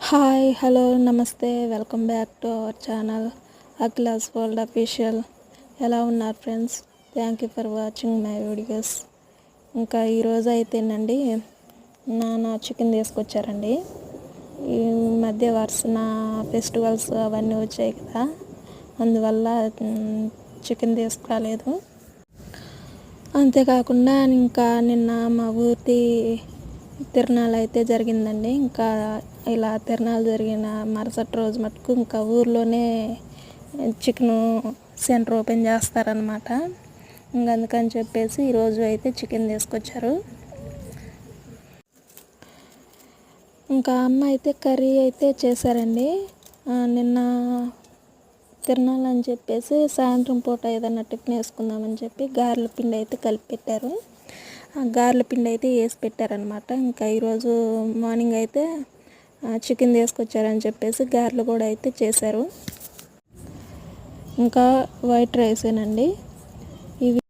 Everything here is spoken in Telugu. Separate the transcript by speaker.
Speaker 1: Hi hello namaste welcome back to our channel Akhila's world official ఎలా ఉన్నారు friends thank you for watching my videos ఇంకా ఈరోజు అయితేనండి నాన్న చికెన్ తీసుకొచ్చారండి. ఈ మధ్య వరుసన ఫెస్టివల్స్ అవన్నీ వచ్చాయి కదా అందువల్ల చికెన్ తీసుకురాలేదు. అంతేకాకుండా ఇంకా నిన్న మా ఊరి తిరణాలు అయితే జరిగిందండి. ఇంకా ఇలా తిరణాలు జరిగిన మరుసటి రోజు మటుకు ఇంకా ఊర్లోనే చికెన్ సెంటర్ ఓపెన్ చేస్తారనమాట ఇంకా అందుకని చెప్పేసి ఈరోజు అయితే చికెన్ తీసుకొచ్చారు. ఇంకా అమ్మ అయితే కర్రీ అయితే చేశారండి. నిన్న తిరణాలని చెప్పేసి సాయంత్రం పూట ఏదైనా టిఫిన్ వేసుకుందామని చెప్పి గారెల పిండి అయితే కలిపి పెట్టారు గార్ల పిండి అయితే వేసి పెట్టారనమాట ఇంకా ఈరోజు మార్నింగ్ అయితే చికెన్ తీసుకొచ్చారని చెప్పేసి గారెలు కూడా అయితే చేశారు. ఇంకా వైట్ రైసేనండి. ఇవి